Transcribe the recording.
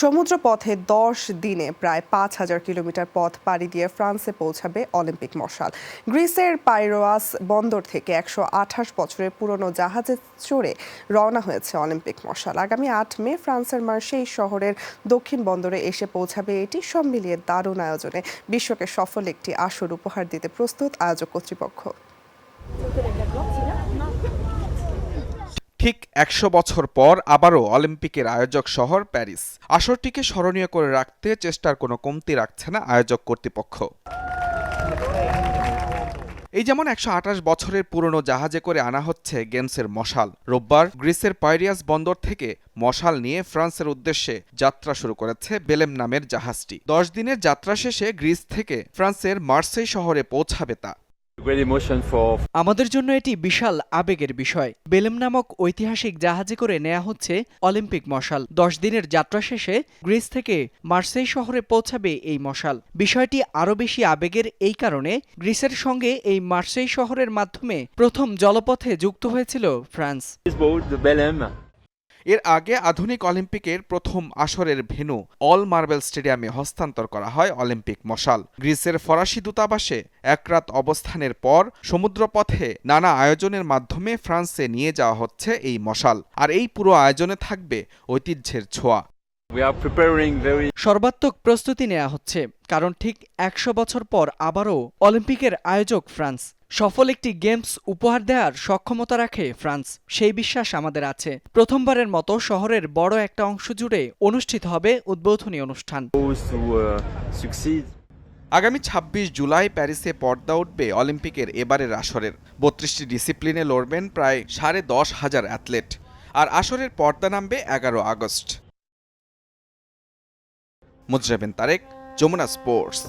সমুদ্র পথে দশ দিনে প্রায় পাঁচ হাজার কিলোমিটার পথ পাড়ি দিয়ে ফ্রান্সে পৌঁছাবে অলিম্পিক মশাল। গ্রিসের পাইরোয়াস বন্দর থেকে একশো আঠাশ বছরের পুরনো জাহাজে চড়ে রওনা হয়েছে অলিম্পিক মশাল। আগামী আট মে ফ্রান্সের মার্সেই শহরের দক্ষিণ বন্দরে এসে পৌঁছাবে এটি। সব মিলিয়ে দারুণ আয়োজনে বিশ্বকে সফল একটি আসর উপহার দিতে প্রস্তুত আয়োজক কর্তৃপক্ষ। ঠিক একশো বছর পর আবারও অলিম্পিকের আয়োজক শহর প্যারিস। আসরটিকে স্মরণীয় করে রাখতে চেষ্টার কোনো কমতি রাখছে না আয়োজক কর্তৃপক্ষ। এই যেমন একশো আঠাশ বছরের পুরনো জাহাজে করে আনা হচ্ছে গেমসের মশাল। রোববার গ্রিসের পাইরিয়াস বন্দর থেকে মশাল নিয়ে ফ্রান্সের উদ্দেশ্যে যাত্রা শুরু করেছে বেলেম নামের জাহাজটি। দশ দিনের যাত্রা শেষে গ্রিস থেকে ফ্রান্সের মার্সেই শহরে পৌঁছাবে তা। আমাদের জন্য এটি বিশাল আবেগের বিষয়। বেলেম নামক ঐতিহাসিক জাহাজে করে নেওয়া হচ্ছে অলিম্পিক মশাল। দশ দিনের যাত্রা শেষে গ্রিস থেকে মার্সেই শহরে পৌঁছাবে এই মশাল। বিষয়টি আরও বেশি আবেগের এই কারণে গ্রিসের সঙ্গে এই মার্সেই শহরের মাধ্যমে প্রথম জলপথে যুক্ত হয়েছিল ফ্রান্স। এর আগে আধুনিক অলিম্পিকের প্রথম আসরের ভেনু অল মার্বেল স্টেডিয়ামে হস্তান্তর করা হয় অলিম্পিক মশাল। গ্রিসের ফরাসি দূতাবাসে একরাত অবস্থানের পর সমুদ্রপথে নানা আয়োজনের মাধ্যমে ফ্রান্সে নিয়ে যাওয়া হচ্ছে এই মশাল। আর এই পুরো আয়োজনে থাকবে ঐতিহ্যের ছোঁয়া। We are preparing very সর্বাত্মক প্রস্তুতি নেওয়া হচ্ছে কারণ ঠিক একশো বছর পর আবারও অলিম্পিকের আয়োজক ফ্রান্স। সফল একটি গেমস উপহার দেওয়ার সক্ষমতা রাখে ফ্রান্স সেই বিশ্বাস আমাদের আছে। প্রথমবারের মতো শহরের বড় একটা অংশ জুড়ে অনুষ্ঠিত হবে উদ্বোধনী অনুষ্ঠান। Uh, succeed. আগামী ২৬ জুলাই প্যারিসে পর্দা উঠবে অলিম্পিকের এবারের আসরের। বত্রিশটি ডিসিপ্লিনে লড়বেন প্রায় সাড়ে দশ হাজার অ্যাথলেট। আর আসরের পর্দা নামবে এগারো আগস্ট। মুজরাবেন তারেক যমুনা স্পোর্টস।